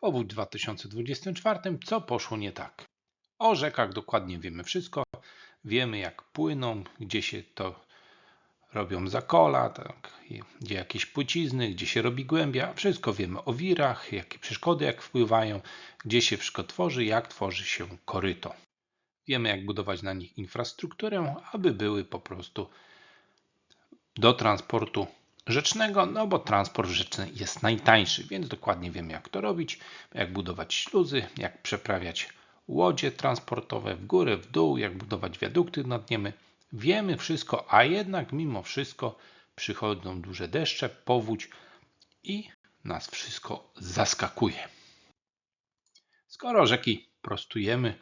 Powódź w 2024, co poszło nie tak? O rzekach dokładnie wiemy wszystko. Wiemy jak płyną, gdzie się to robią zakola, tak, gdzie jakieś płycizny, gdzie się robi głębia. Wszystko wiemy o wirach, jakie przeszkody jak wpływają, gdzie się wszystko tworzy, jak tworzy się koryto. Wiemy jak budować na nich infrastrukturę, aby były po prostu do transportu rzecznego, no bo transport rzeczny jest najtańszy, więc dokładnie wiemy jak to robić, jak budować śluzy, jak przeprawiać łodzie transportowe w górę, w dół, jak budować wiadukty nad niemi. Wiemy wszystko, a jednak mimo wszystko przychodzą duże deszcze, powódź i nas wszystko zaskakuje. Skoro rzeki prostujemy,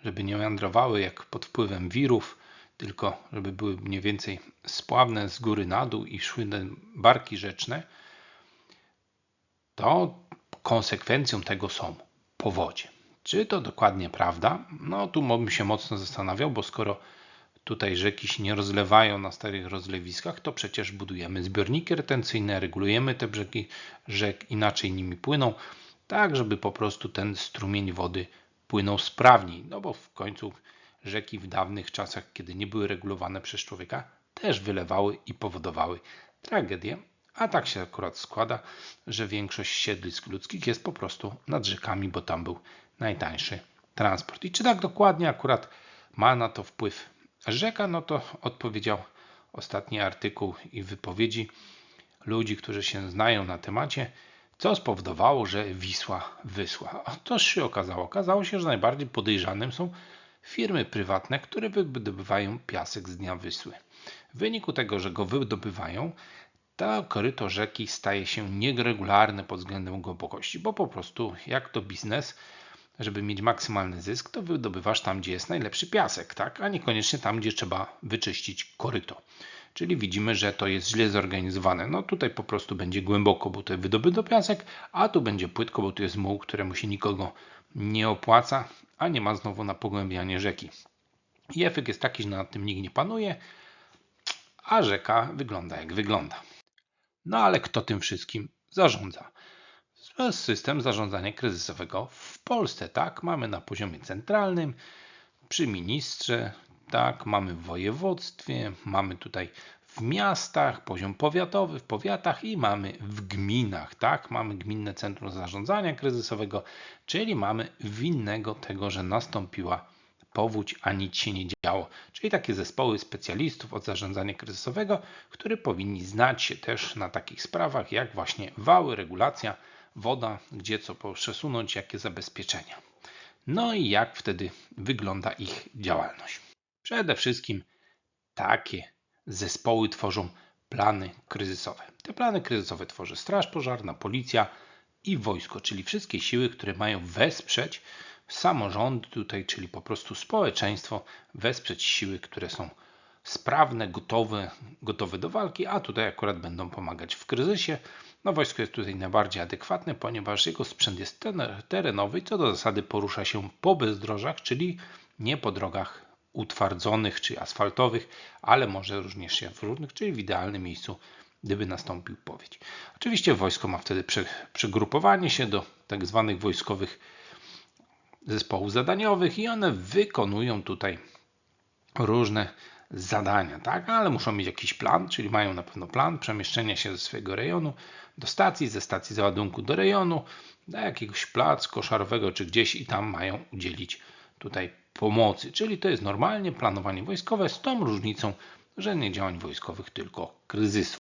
żeby nie meandrowały jak pod wpływem wirów, tylko żeby były mniej więcej spławne z góry na dół i szły barki rzeczne, to konsekwencją tego są powodzie. Czy to dokładnie prawda? No tu bym się mocno zastanawiał, bo skoro tutaj rzeki się nie rozlewają na starych rozlewiskach, to przecież budujemy zbiorniki retencyjne, regulujemy te brzegi rzek, inaczej nimi płyną, tak żeby po prostu ten strumień wody płynął sprawniej. No bo w końcu rzeki w dawnych czasach, kiedy nie były regulowane przez człowieka, też wylewały i powodowały tragedię. A tak się akurat składa, że większość siedlisk ludzkich jest po prostu nad rzekami, bo tam był najtańszy transport. I czy tak dokładnie akurat ma na to wpływ rzeka? No to odpowiedział ostatni artykuł i wypowiedzi ludzi, którzy się znają na temacie, co spowodowało, że Wisła wysła. To się okazało. Okazało się, że najbardziej podejrzanym są firmy prywatne, które wydobywają piasek z dnia Wysły. W wyniku tego, że go wydobywają, to koryto rzeki staje się nieregularne pod względem głębokości, bo po prostu jak to biznes, żeby mieć maksymalny zysk, to wydobywasz tam, gdzie jest najlepszy piasek, tak? a niekoniecznie tam, gdzie trzeba wyczyścić koryto. Czyli widzimy, że to jest źle zorganizowane. No tutaj po prostu będzie głęboko, bo tutaj wydobyto piasek, a tu będzie płytko, bo tu jest muł, któremu się nikogo nie opłaca, a nie ma znowu na pogłębianie rzeki. I efekt jest taki, że nad tym nikt nie panuje, a rzeka wygląda jak wygląda. No ale kto tym wszystkim zarządza? System zarządzania kryzysowego w Polsce, tak? Mamy na poziomie centralnym, przy ministrze, tak? Mamy w województwie, mamy tutaj w miastach, poziom powiatowy w powiatach i mamy w gminach, tak? Mamy gminne centrum zarządzania kryzysowego, czyli mamy winnego tego, że nastąpiła powódź, a nic się nie działo. Czyli takie zespoły specjalistów od zarządzania kryzysowego, które powinni znać się też na takich sprawach, jak właśnie wały, regulacja, woda, gdzie co przesunąć, jakie zabezpieczenia. No i jak wtedy wygląda ich działalność. Przede wszystkim takie zespoły tworzą plany kryzysowe. Te plany kryzysowe tworzy Straż Pożarna, Policja i wojsko, czyli wszystkie siły, które mają wesprzeć samorząd tutaj, czyli po prostu społeczeństwo, wesprzeć siły, które są sprawne, gotowe, gotowe do walki, a tutaj akurat będą pomagać w kryzysie. No wojsko jest tutaj najbardziej adekwatne, ponieważ jego sprzęt jest terenowy i co do zasady porusza się po bezdrożach, czyli nie po drogach utwardzonych czy asfaltowych, ale może również się w różnych, czyli w idealnym miejscu, gdyby nastąpił powiedź. Oczywiście wojsko ma wtedy przegrupowanie się do tak zwanych wojskowych zespołów zadaniowych i one wykonują tutaj różne zadania, tak? Ale muszą mieć jakiś plan, czyli mają na pewno plan przemieszczenia się ze swojego rejonu do stacji, ze stacji załadunku do rejonu, do jakiegoś plac koszarowego czy gdzieś i tam mają udzielić tutaj pomocy. Czyli to jest normalnie planowanie wojskowe z tą różnicą, że nie działań wojskowych, tylko kryzysu.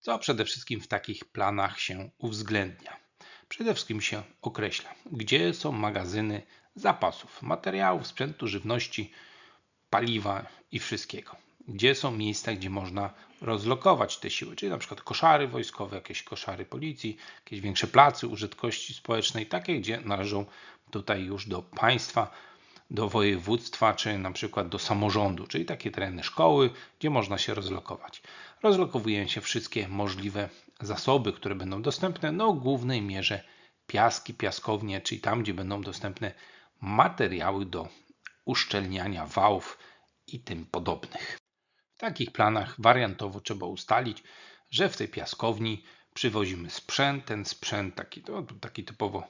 Co przede wszystkim w takich planach się uwzględnia? Przede wszystkim się określa, gdzie są magazyny zapasów, materiałów, sprzętu, żywności, paliwa i wszystkiego. Gdzie są miejsca, gdzie można rozlokować te siły, czyli na przykład koszary wojskowe, jakieś koszary policji, jakieś większe placy użytkości społecznej, takie, gdzie należą tutaj już do państwa, do województwa, czy na przykład do samorządu, czyli takie tereny szkoły, gdzie można się rozlokować. Rozlokowują się wszystkie możliwe zasoby, które będą dostępne, no w głównej mierze piaski, piaskownie, czyli tam, gdzie będą dostępne materiały do uszczelniania wałów i tym podobnych. W takich planach wariantowo trzeba ustalić, że w tej piaskowni przywozimy sprzęt, ten sprzęt taki, to, taki typowo,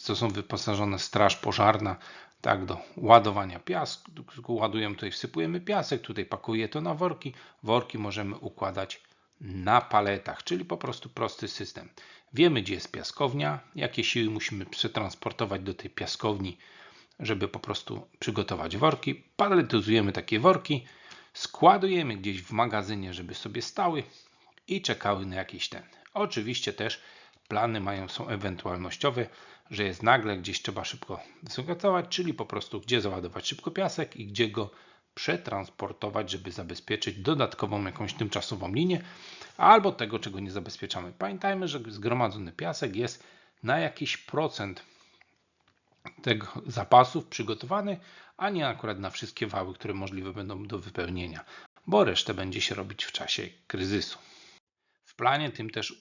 co są wyposażone straż pożarna, tak, do ładowania piasku, ładujemy tutaj, wsypujemy piasek, tutaj pakuje to na worki, worki możemy układać na paletach, czyli po prostu prosty system. Wiemy, gdzie jest piaskownia, jakie siły musimy przetransportować do tej piaskowni, żeby po prostu przygotować worki. Paletyzujemy takie worki, składujemy gdzieś w magazynie, żeby sobie stały i czekały na jakiś ten. Oczywiście też plany mają są ewentualnościowe, że jest nagle gdzieś trzeba szybko zagotować, czyli po prostu gdzie załadować szybko piasek i gdzie go przetransportować, żeby zabezpieczyć dodatkową jakąś tymczasową linię, albo tego, czego nie zabezpieczamy. Pamiętajmy, że zgromadzony piasek jest na jakiś procent tego zapasów przygotowany, a nie akurat na wszystkie wały, które możliwe będą do wypełnienia, bo resztę będzie się robić w czasie kryzysu. W planie tym też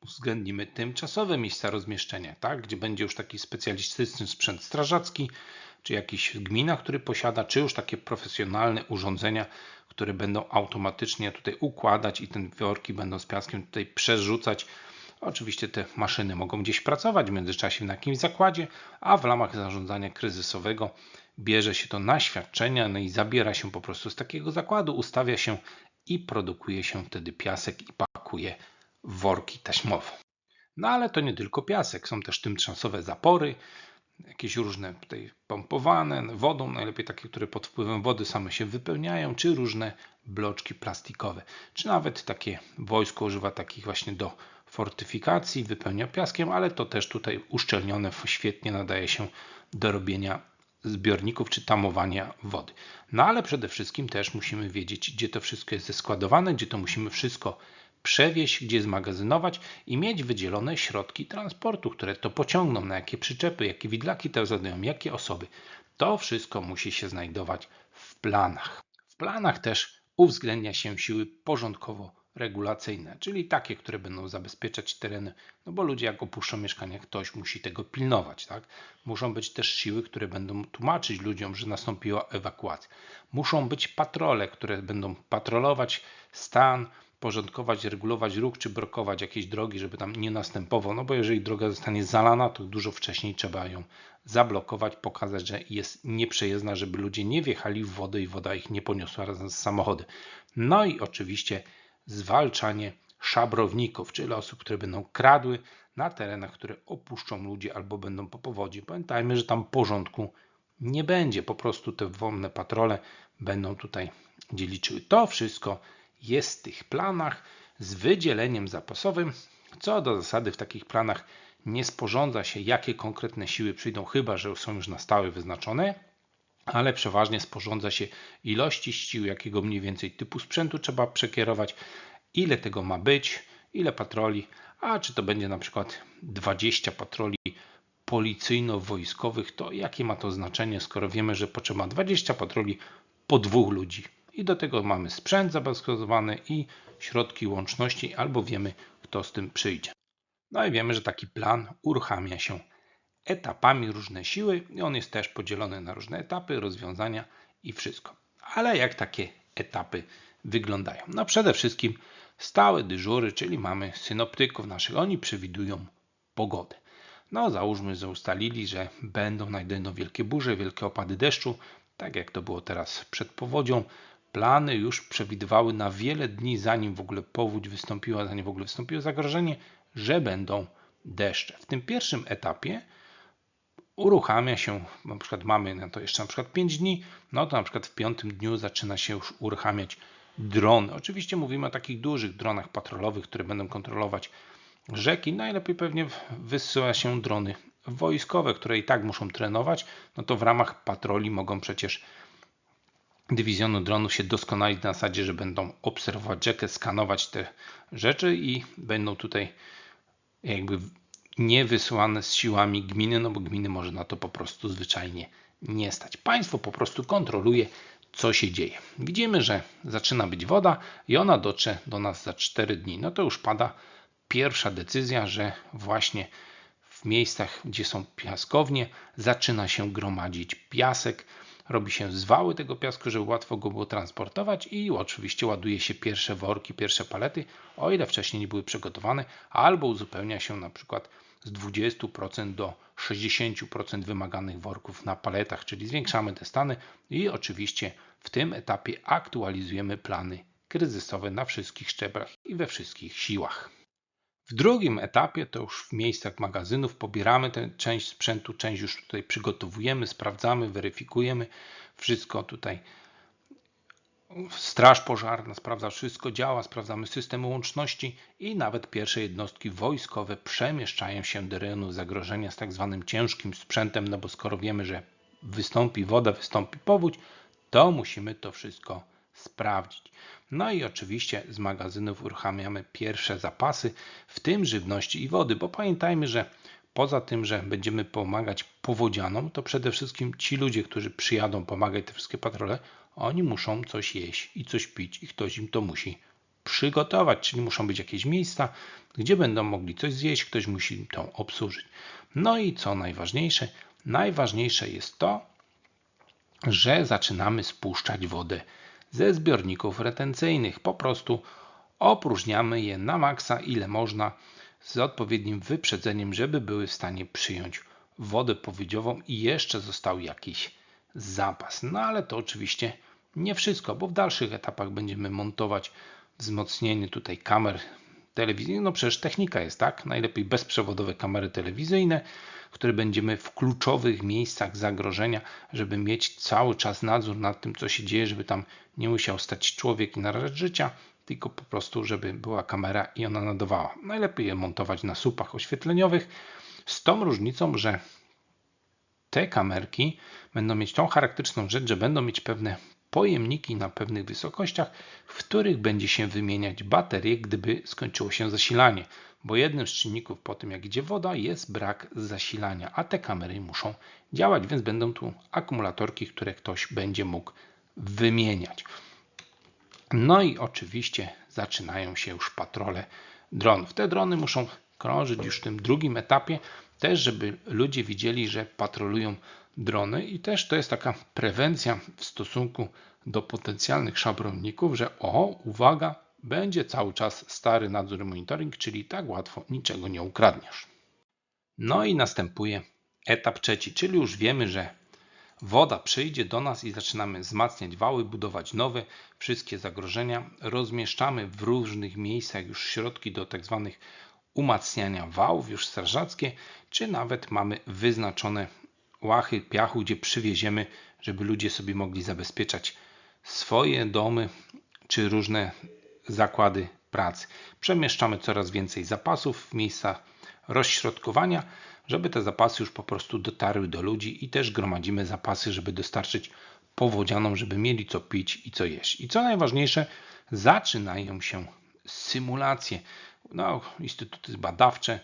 uwzględnimy tymczasowe miejsca rozmieszczenia, tak? gdzie będzie już taki specjalistyczny sprzęt strażacki, czy jakiś gmina, który posiada, czy już takie profesjonalne urządzenia, które będą automatycznie tutaj układać i te worki będą z piaskiem tutaj przerzucać. Oczywiście te maszyny mogą gdzieś pracować w międzyczasie na jakimś zakładzie, a w ramach zarządzania kryzysowego bierze się to na świadczenia no i zabiera się po prostu z takiego zakładu, ustawia się i produkuje się wtedy piasek i pakuje worki taśmowe. No ale to nie tylko piasek, są też tymczasowe zapory, jakieś różne tutaj pompowane wodą, najlepiej takie, które pod wpływem wody same się wypełniają, czy różne bloczki plastikowe, czy nawet takie wojsko używa takich właśnie do fortyfikacji, wypełnia piaskiem, ale to też tutaj uszczelnione świetnie nadaje się do robienia zbiorników czy tamowania wody. No ale przede wszystkim też musimy wiedzieć, gdzie to wszystko jest zeskładowane, gdzie to musimy wszystko przewieźć, gdzie zmagazynować i mieć wydzielone środki transportu, które to pociągną, na jakie przyczepy, jakie widlaki to zadają, jakie osoby. To wszystko musi się znajdować w planach. W planach też uwzględnia się siły porządkowo regulacyjne, czyli takie, które będą zabezpieczać tereny, no bo ludzie jak opuszczą mieszkania, ktoś musi tego pilnować, tak? Muszą być też siły, które będą tłumaczyć ludziom, że nastąpiła ewakuacja. Muszą być patrole, które będą patrolować stan, porządkować, regulować ruch, czy blokować jakieś drogi, żeby tam nie następował, no bo jeżeli droga zostanie zalana, to dużo wcześniej trzeba ją zablokować, pokazać, że jest nieprzejezdna, żeby ludzie nie wjechali w wodę i woda ich nie poniosła razem z samochodem. No i oczywiście zwalczanie szabrowników, czyli osób, które będą kradły na terenach, które opuszczą ludzie albo będą po powodzi. Pamiętajmy, że tam porządku nie będzie, po prostu te wolne patrole będą tutaj dzieliczyły. To wszystko jest w tych planach z wydzieleniem zapasowym. Co do zasady w takich planach nie sporządza się, jakie konkretne siły przyjdą, chyba że są już na stałe wyznaczone, ale przeważnie sporządza się ilości sił, jakiego mniej więcej typu sprzętu trzeba przekierować, ile tego ma być, ile patroli, a czy to będzie na przykład 20 patroli policyjno-wojskowych, to jakie ma to znaczenie, skoro wiemy, że potrzeba 20 patroli po dwóch ludzi. I do tego mamy sprzęt zabezpieczony i środki łączności, albo wiemy, kto z tym przyjdzie. No i wiemy, że taki plan uruchamia się etapami różne siły i on jest też podzielony na różne etapy, rozwiązania i wszystko. Ale jak takie etapy wyglądają? No przede wszystkim stałe dyżury, czyli mamy synoptyków naszych, oni przewidują pogodę. No załóżmy, że ustalili, że będą najdę wielkie burze, wielkie opady deszczu, tak jak to było teraz przed powodzią. Plany już przewidywały na wiele dni, zanim w ogóle powódź wystąpiła, zanim w ogóle wystąpiło zagrożenie, że będą deszcze. W tym pierwszym etapie uruchamia się, na przykład mamy na to jeszcze na przykład 5 dni, no to na przykład w piątym dniu zaczyna się już uruchamiać drony. Oczywiście mówimy o takich dużych dronach patrolowych, które będą kontrolować rzeki. Najlepiej pewnie wysyła się drony wojskowe, które i tak muszą trenować, no to w ramach patroli mogą przecież dywizjonu dronów się doskonalić na zasadzie, że będą obserwować rzekę, skanować te rzeczy i będą tutaj jakby nie wysyłane z siłami gminy, no bo gminy może na to po prostu zwyczajnie nie stać. Państwo po prostu kontroluje, co się dzieje. Widzimy, że zaczyna być woda i ona dotrze do nas za 4 dni. No to już pada pierwsza decyzja, że właśnie w miejscach, gdzie są piaskownie, zaczyna się gromadzić piasek. robi się zwały tego piasku, żeby łatwo go było transportować i oczywiście ładuje się pierwsze worki, pierwsze palety, o ile wcześniej nie były przygotowane, albo uzupełnia się na przykład z 20% do 60% wymaganych worków na paletach, czyli zwiększamy te stany i oczywiście w tym etapie aktualizujemy plany kryzysowe na wszystkich szczeblach i we wszystkich siłach. W drugim etapie to już w miejscach magazynów pobieramy tę część sprzętu, część już tutaj przygotowujemy, sprawdzamy, weryfikujemy wszystko tutaj. Straż pożarna sprawdza wszystko, działa, sprawdzamy system łączności i nawet pierwsze jednostki wojskowe przemieszczają się do rejonu zagrożenia z tak zwanym ciężkim sprzętem, no bo skoro wiemy, że wystąpi woda, wystąpi powódź, to musimy to wszystko sprawdzić. No i oczywiście z magazynów uruchamiamy pierwsze zapasy, w tym żywności i wody, bo pamiętajmy, że poza tym, że będziemy pomagać powodzianom, to przede wszystkim ci ludzie, którzy przyjadą pomagać te wszystkie patrole, oni muszą coś jeść i coś pić i ktoś im to musi przygotować, czyli muszą być jakieś miejsca, gdzie będą mogli coś zjeść, ktoś musi to obsłużyć. No i co najważniejsze, najważniejsze jest to, że zaczynamy spuszczać wodę ze zbiorników retencyjnych. Po prostu opróżniamy je na maksa, ile można, z odpowiednim wyprzedzeniem, żeby były w stanie przyjąć wodę powodziową i jeszcze został jakiś zapas. No ale to oczywiście nie wszystko, bo w dalszych etapach będziemy montować wzmocnienie tutaj kamer telewizyjnych. No przecież technika jest tak, najlepiej bezprzewodowe kamery telewizyjne, które będziemy w kluczowych miejscach zagrożenia, żeby mieć cały czas nadzór nad tym, co się dzieje, żeby tam nie musiał stać człowiek i narażać życia, tylko po prostu, żeby była kamera i ona nadawała. Najlepiej je montować na słupach oświetleniowych, z tą różnicą, że te kamerki będą mieć tą charakterystyczną rzecz, że będą mieć pewne pojemniki na pewnych wysokościach, w których będzie się wymieniać baterie, gdyby skończyło się zasilanie bo jednym z czynników po tym, jak idzie woda, jest brak zasilania, a te kamery muszą działać, więc będą tu akumulatorki, które ktoś będzie mógł wymieniać. No i oczywiście zaczynają się już patrole dronów. Te drony muszą krążyć już w tym drugim etapie, też żeby ludzie widzieli, że patrolują drony i też to jest taka prewencja w stosunku do potencjalnych szabrowników, że o, uwaga, będzie cały czas stary nadzór monitoring, czyli tak łatwo niczego nie ukradniesz. No i następuje etap trzeci, czyli już wiemy, że woda przyjdzie do nas i zaczynamy wzmacniać wały, budować nowe, wszystkie zagrożenia. Rozmieszczamy w różnych miejscach już środki do tak umacniania wałów, już strażackie, czy nawet mamy wyznaczone łachy piachu, gdzie przywieziemy, żeby ludzie sobie mogli zabezpieczać swoje domy, czy różne zakłady pracy. Przemieszczamy coraz więcej zapasów w miejsca rozśrodkowania, żeby te zapasy już po prostu dotarły do ludzi i też gromadzimy zapasy, żeby dostarczyć powodzianom, żeby mieli co pić i co jeść. I co najważniejsze, zaczynają się symulacje. No, instytuty badawcze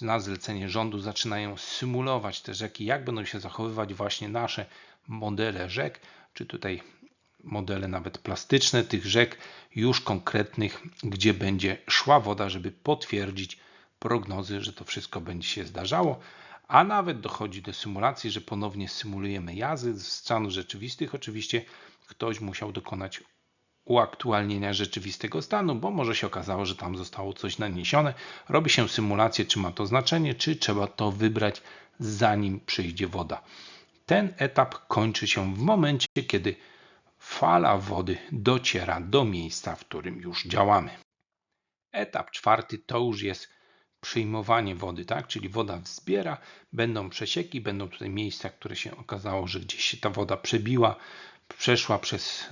na zlecenie rządu zaczynają symulować te rzeki, jak będą się zachowywać właśnie nasze modele rzek, czy tutaj modele nawet plastyczne tych rzek, już konkretnych, gdzie będzie szła woda, żeby potwierdzić prognozy, że to wszystko będzie się zdarzało. A nawet dochodzi do symulacji, że ponownie symulujemy jazdy z stanów rzeczywistych. Oczywiście ktoś musiał dokonać uaktualnienia rzeczywistego stanu, bo może się okazało, że tam zostało coś naniesione. Robi się symulację, czy ma to znaczenie, czy trzeba to wybrać zanim przyjdzie woda. Ten etap kończy się w momencie, kiedy fala wody dociera do miejsca, w którym już działamy. Etap czwarty to już jest przyjmowanie wody, tak? czyli woda wzbiera, będą przesieki, będą tutaj miejsca, które się okazało, że gdzieś się ta woda przebiła, przeszła przez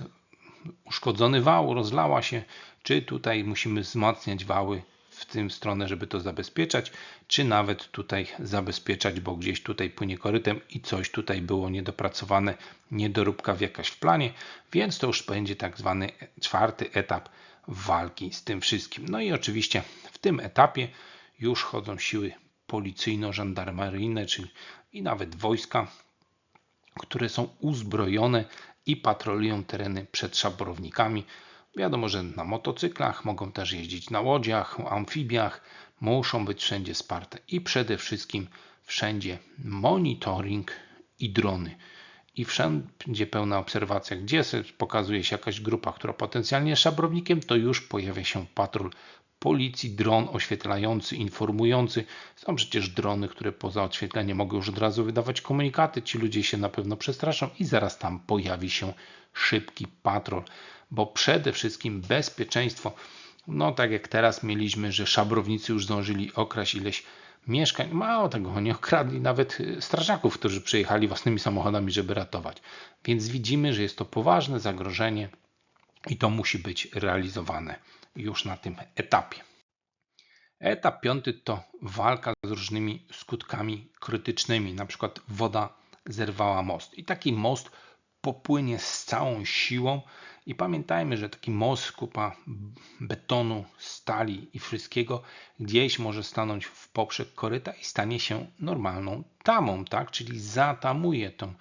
uszkodzony wał, rozlała się, czy tutaj musimy wzmacniać wały w tym stronę, żeby to zabezpieczać, czy nawet tutaj zabezpieczać, bo gdzieś tutaj płynie korytem i coś tutaj było niedopracowane, niedoróbka w jakaś w planie, więc to już będzie tak zwany czwarty etap walki z tym wszystkim. No i oczywiście w tym etapie już chodzą siły policyjno-żandarmeryjne, czyli i nawet wojska, które są uzbrojone i patrolują tereny przed szabrownikami, Wiadomo, że na motocyklach mogą też jeździć na łodziach, amfibiach, muszą być wszędzie wsparte i przede wszystkim wszędzie monitoring i drony. I wszędzie pełna obserwacja, gdzie pokazuje się jakaś grupa, która potencjalnie jest szabrownikiem, to już pojawia się patrol policji, dron oświetlający, informujący. Są przecież drony, które poza oświetleniem mogą już od razu wydawać komunikaty. Ci ludzie się na pewno przestraszą i zaraz tam pojawi się szybki patrol, bo przede wszystkim bezpieczeństwo. No tak jak teraz mieliśmy, że szabrownicy już zdążyli okraść ileś mieszkań. Mało tego, oni okradli nawet y, strażaków, którzy przyjechali własnymi samochodami, żeby ratować. Więc widzimy, że jest to poważne zagrożenie i to musi być realizowane już na tym etapie. Etap piąty to walka z różnymi skutkami krytycznymi, na przykład woda zerwała most. I taki most popłynie z całą siłą. I pamiętajmy, że taki most, kupa betonu, stali i wszystkiego gdzieś może stanąć w poprzek koryta i stanie się normalną tamą, tak? Czyli zatamuje tą,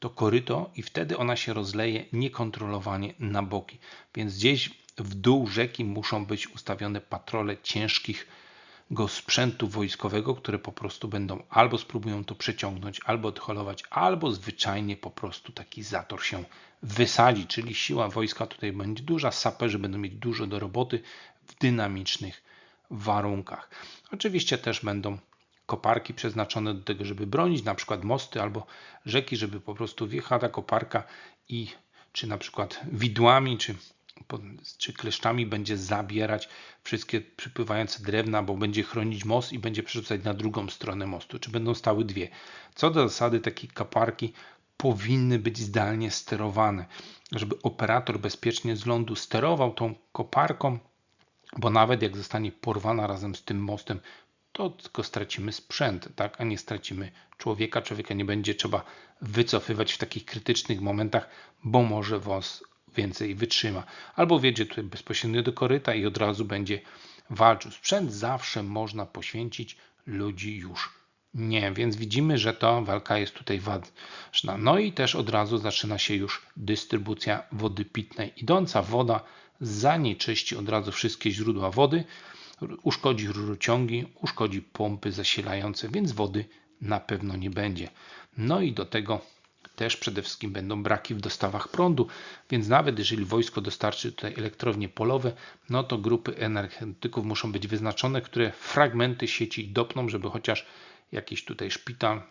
to koryto i wtedy ona się rozleje niekontrolowanie na boki. Więc gdzieś w dół rzeki muszą być ustawione patrole ciężkich go sprzętu wojskowego, które po prostu będą albo spróbują to przeciągnąć, albo odholować, albo zwyczajnie po prostu taki zator się wysadzi, czyli siła wojska tutaj będzie duża, saperzy będą mieć dużo do roboty w dynamicznych warunkach. Oczywiście też będą koparki przeznaczone do tego, żeby bronić na przykład mosty albo rzeki, żeby po prostu wjechała ta koparka i czy na przykład widłami, czy czy kleszczami będzie zabierać wszystkie przypływające drewna, bo będzie chronić most i będzie przerzucać na drugą stronę mostu, czy będą stały dwie. Co do zasady, takie kaparki powinny być zdalnie sterowane, żeby operator bezpiecznie z lądu sterował tą koparką, bo nawet jak zostanie porwana razem z tym mostem, to tylko stracimy sprzęt, tak? a nie stracimy człowieka. Człowieka nie będzie trzeba wycofywać w takich krytycznych momentach, bo może was więcej wytrzyma. Albo wiedzie tutaj bezpośrednio do koryta i od razu będzie walczył. Sprzęt zawsze można poświęcić, ludzi już nie, więc widzimy, że ta walka jest tutaj ważna. No i też od razu zaczyna się już dystrybucja wody pitnej. Idąca woda zanieczyści od razu wszystkie źródła wody, uszkodzi rurociągi, uszkodzi pompy zasilające, więc wody na pewno nie będzie. No i do tego też przede wszystkim będą braki w dostawach prądu, więc nawet jeżeli wojsko dostarczy tutaj elektrownie polowe, no to grupy energetyków muszą być wyznaczone, które fragmenty sieci dopną, żeby chociaż jakiś tutaj szpital,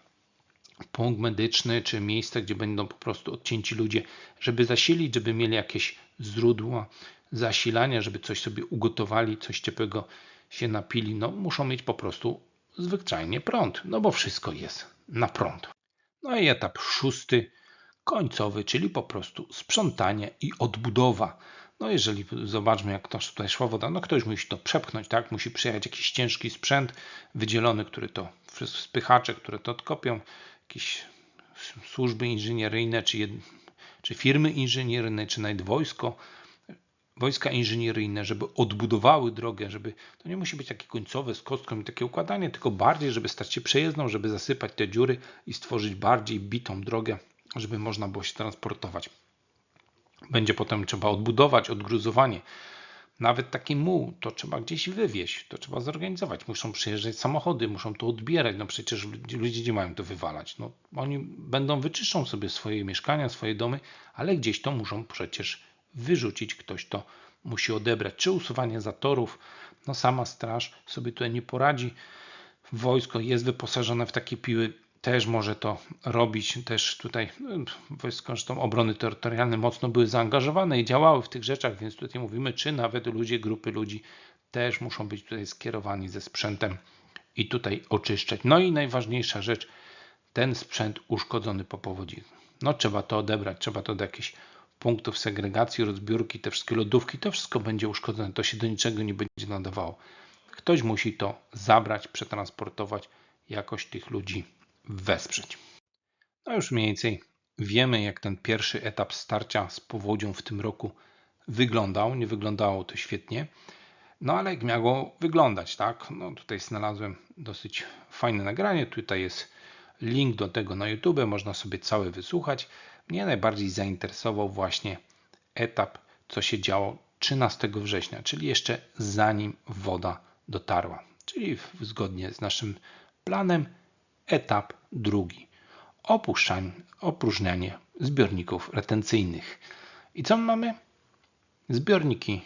punkt medyczny, czy miejsce, gdzie będą po prostu odcięci ludzie, żeby zasilić, żeby mieli jakieś źródła zasilania, żeby coś sobie ugotowali, coś ciepłego się napili, no muszą mieć po prostu zwyczajnie prąd, no bo wszystko jest na prąd. No i etap szósty, końcowy, czyli po prostu sprzątanie i odbudowa. No jeżeli zobaczmy, jak ktoś tutaj szła woda, no ktoś musi to przepchnąć, tak? Musi przyjechać jakiś ciężki sprzęt wydzielony, który to, spychacze, które to odkopią, jakieś służby inżynieryjne, czy, jed, czy firmy inżynieryjne, czy nawet wojsko, wojska inżynieryjne, żeby odbudowały drogę, żeby to nie musi być takie końcowe z kostką i takie układanie, tylko bardziej, żeby stać się przejezdną, żeby zasypać te dziury i stworzyć bardziej bitą drogę, żeby można było się transportować. Będzie potem trzeba odbudować, odgruzowanie. Nawet taki muł to trzeba gdzieś wywieźć, to trzeba zorganizować. Muszą przyjeżdżać samochody, muszą to odbierać. No przecież ludzie nie mają to wywalać. No, oni będą wyczyszczą sobie swoje mieszkania, swoje domy, ale gdzieś to muszą przecież wyrzucić, ktoś to musi odebrać. Czy usuwanie zatorów, no sama straż sobie tutaj nie poradzi. Wojsko jest wyposażone w takie piły, też może to robić. Też tutaj wojsko zresztą obrony terytorialne mocno były zaangażowane i działały w tych rzeczach, więc tutaj mówimy, czy nawet ludzie, grupy ludzi też muszą być tutaj skierowani ze sprzętem i tutaj oczyszczać. No i najważniejsza rzecz, ten sprzęt uszkodzony po powodzi. No trzeba to odebrać, trzeba to do jakiejś punktów segregacji, rozbiórki, te wszystkie lodówki, to wszystko będzie uszkodzone, to się do niczego nie będzie nadawało. Ktoś musi to zabrać, przetransportować, jakoś tych ludzi wesprzeć. No już mniej więcej wiemy, jak ten pierwszy etap starcia z powodzią w tym roku wyglądał. Nie wyglądało to świetnie, no ale jak miało wyglądać, tak? No tutaj znalazłem dosyć fajne nagranie. Tutaj jest link do tego na YouTube, można sobie całe wysłuchać. Mnie najbardziej zainteresował właśnie etap, co się działo 13 września, czyli jeszcze zanim woda dotarła. Czyli zgodnie z naszym planem etap drugi. Opróżnianie zbiorników retencyjnych. I co my mamy? Zbiorniki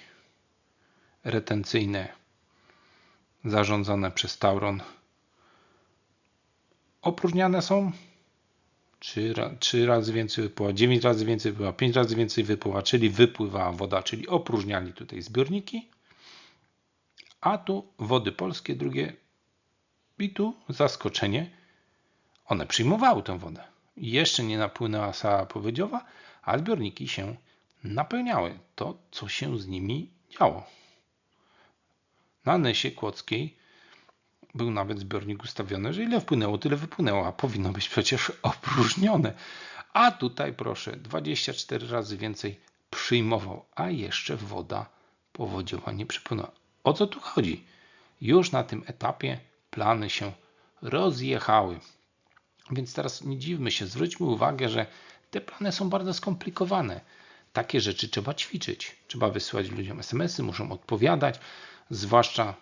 retencyjne zarządzane przez Tauron opróżniane są. Trzy, ra- trzy razy więcej wypływa, 9 razy więcej wypływa, 5 razy więcej wypływa, czyli wypływa woda, czyli opróżniali tutaj zbiorniki. A tu wody polskie, drugie i tu zaskoczenie, one przyjmowały tę wodę. Jeszcze nie napłynęła sala powiedziowa, a zbiorniki się napełniały. To, co się z nimi działo. Na Nysie Kłodzkiej był nawet zbiornik ustawiony, że ile wpłynęło, tyle wypłynęło, a powinno być przecież opróżnione. A tutaj proszę, 24 razy więcej przyjmował, a jeszcze woda powodziowa nie przypłynęła. O co tu chodzi? Już na tym etapie plany się rozjechały. Więc teraz nie dziwmy się, zwróćmy uwagę, że te plany są bardzo skomplikowane. Takie rzeczy trzeba ćwiczyć. Trzeba wysyłać ludziom SMS-y, muszą odpowiadać, zwłaszcza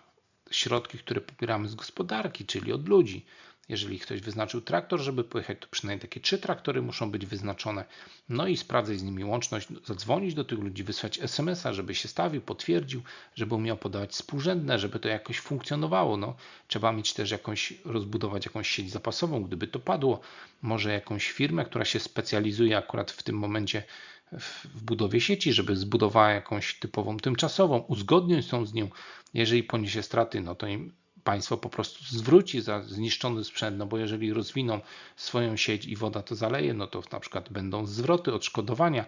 środki, które pobieramy z gospodarki, czyli od ludzi. Jeżeli ktoś wyznaczył traktor, żeby pojechać, to przynajmniej takie trzy traktory muszą być wyznaczone. No i sprawdzać z nimi łączność, zadzwonić do tych ludzi, wysłać SMS-a, żeby się stawił, potwierdził, żeby umiał podawać współrzędne, żeby to jakoś funkcjonowało. No, trzeba mieć też jakąś, rozbudować jakąś sieć zapasową, gdyby to padło. Może jakąś firmę, która się specjalizuje akurat w tym momencie w budowie sieci, żeby zbudowała jakąś typową tymczasową, uzgodnić tą z nią. Jeżeli poniesie straty, no to im państwo po prostu zwróci za zniszczony sprzęt, no bo jeżeli rozwiną swoją sieć i woda to zaleje, no to na przykład będą zwroty, odszkodowania.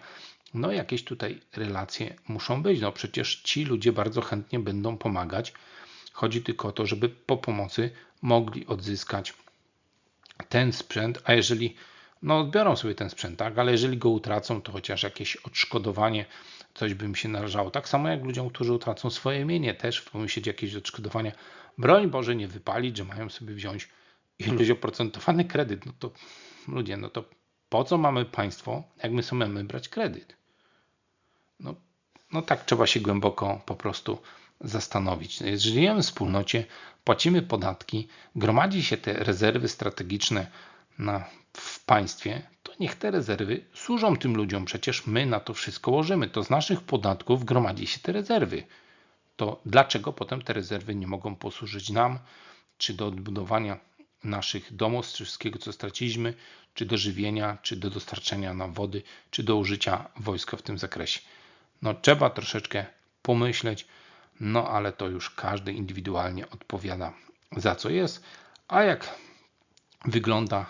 No jakieś tutaj relacje muszą być. No przecież ci ludzie bardzo chętnie będą pomagać. Chodzi tylko o to, żeby po pomocy mogli odzyskać ten sprzęt, a jeżeli no odbiorą sobie ten sprzęt, tak, ale jeżeli go utracą, to chociaż jakieś odszkodowanie, coś by się należało. Tak samo jak ludziom, którzy utracą swoje mienie, też powinny się jakieś odszkodowania. Broń Boże nie wypalić, że mają sobie wziąć iluś oprocentowany kredyt. No to ludzie, no to po co mamy państwo, jak my mamy brać kredyt? No, no tak trzeba się głęboko po prostu zastanowić. Żyjemy w wspólnocie, płacimy podatki, gromadzi się te rezerwy strategiczne na, w państwie, to niech te rezerwy służą tym ludziom. Przecież my na to wszystko łożymy. To z naszych podatków gromadzi się te rezerwy. To dlaczego potem te rezerwy nie mogą posłużyć nam, czy do odbudowania naszych domów, z wszystkiego co straciliśmy, czy do żywienia, czy do dostarczenia nam wody, czy do użycia wojska w tym zakresie. No trzeba troszeczkę pomyśleć, no ale to już każdy indywidualnie odpowiada za co jest, a jak wygląda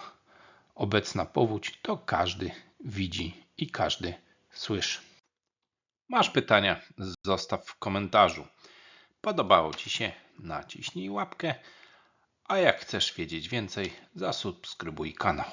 obecna powódź, to każdy widzi i każdy słyszy. Masz pytania? Zostaw w komentarzu. Podobało Ci się? Naciśnij łapkę. A jak chcesz wiedzieć więcej, zasubskrybuj kanał.